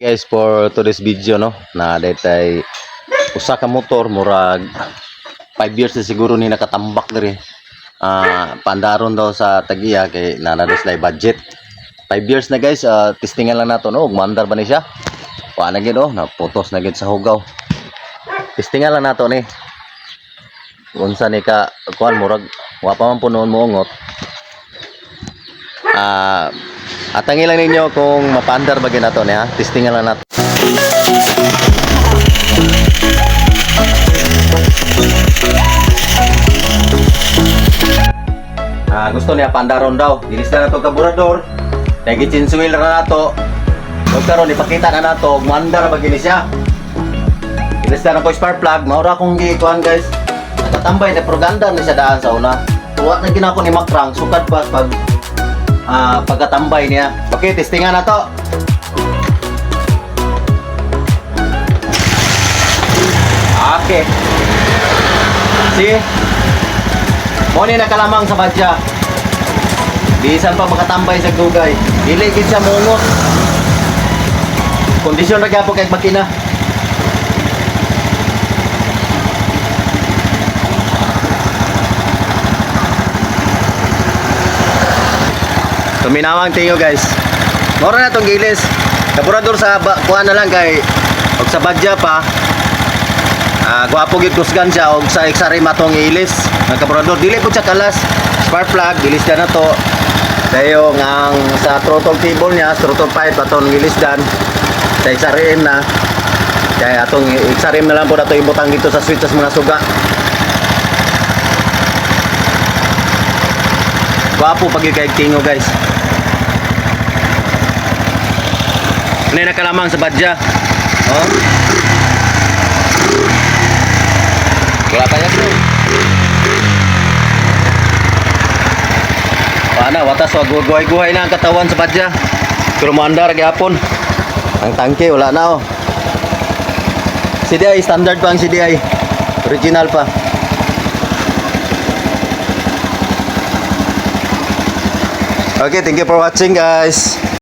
guys for today's video no? Na detay usa ka motor murag 5 years na siguro ni nakatambak diri ah pandaron daw sa tagiya kay nanados na budget. 5 years na guys ah, testingan lang nato no? Mandar ba ni siya? Wa na gid oh na putos na gid sa hugaw. Testingan lang nato ni. Unsa ni ka kuan murag wa pa man punon muungot ah Atangin lang ninyo kung mapandar ba nato niya. Testingan lang nato. Ah, gusto niya pandaron daw. Ilista na to kaburador. Lagi chinsuil na nato. Huwag karon ipakita na nato ug mandar ba gini siya. Ilista na ko spark plug. Maura kong gikuan guys. Nakatambay na proganda na siya daan sa una. Tuwa na ginako ni Makrang sukad pa pag ah pagkatambay niya. Okay, testingan na to. Okay. See? Mo ni nakalamang sa badya. Bisan pa makatambay sa dugay. Dili gid siya mungot. Kondisyon ra gyapon kay makina. Tuminawang tingo guys. Mora na tong gilis. Kaburador sa ba, kuha na lang kay og sa badya pa. Ah, gwapo gid kusgan siya og sa exari matong ilis. Ang kaburador dili pud siya kalas. Spark plug gilis na to. Dayo ang sa throttle cable niya, throttle pipe aton gilis dan. Sa exarim na. Kaya atong exarim na lang po ato ibutang dito sa switch sa mga suga. Gwapo pag kay tingo guys. Ano yung nakalamang sa badya? Oh. Wala yan bro. Paano, watas wag guhay-guhay na ang katawan sa badya. Pero maandar gyapon. Ang tangke wala na oh. CDI standard pa ang CDI. Original pa. Okay, thank you for watching guys.